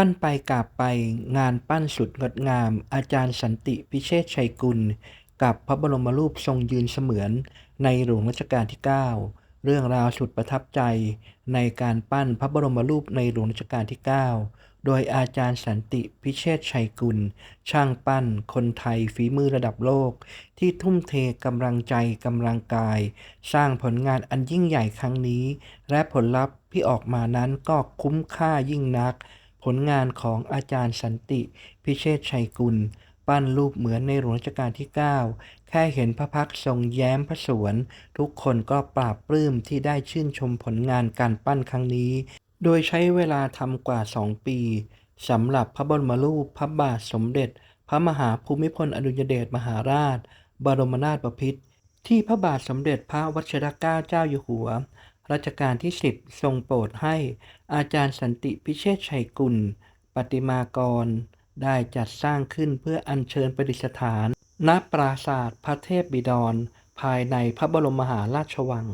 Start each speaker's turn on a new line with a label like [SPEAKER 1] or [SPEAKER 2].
[SPEAKER 1] ปั้นไปกราบไปงานปั้นสุดงดงาม อาจารย์สันติพิเชษชัยกุล กับพระบรมรูปทรงยืนเสมือน ในหลวงรัชกาลที่ 9 เรื่องราวสุดประทับใจ ในการปั้นพระบรมรูปในหลวงรัชกาลที่ 9 โดยอาจารย์สันติพิเชษชัยกุล ช่างปั้น คนไทยฝีมือระดับโลก ที่ทุ่มเทกำลังใจกำลังกาย สร้างผลงานอันยิ่งใหญ่ครั้งนี้ และผลลัพธ์ที่ออกมานั้นก็คุ้มค่ายิ่งนัก ผลงานของอาจารย์สันติ พิเชษชัยกุล ปั้นรูปเหมือนในหลวงรัชกาลที่ 9 แค่เห็นพระพักทรงแย้มพระสวน ทุกคนก็ปราบปลื้มที่ได้ชื่นชมผลงานการปั้นครั้งนี้ โดยใช้เวลาทำกว่า 2 ปีสำหรับพระบรมรูปพระบาทสมเด็จ พระมหาภูมิพลอดุลยเดชมหาราช บรมนาถบพิตรที่พระบาทสมเด็จพระวชิรเกล้าเจ้าอยู่หัว รัชกาลที่ 10 ทรงโปรดให้อาจารย์สันติพิเชษชัยกุล ปฏิมากร ได้จัดสร้างขึ้นเพื่ออัญเชิญประดิษฐาน ณปราสาทพระเทพบิดร ภายในพระบรมมหาราชวัง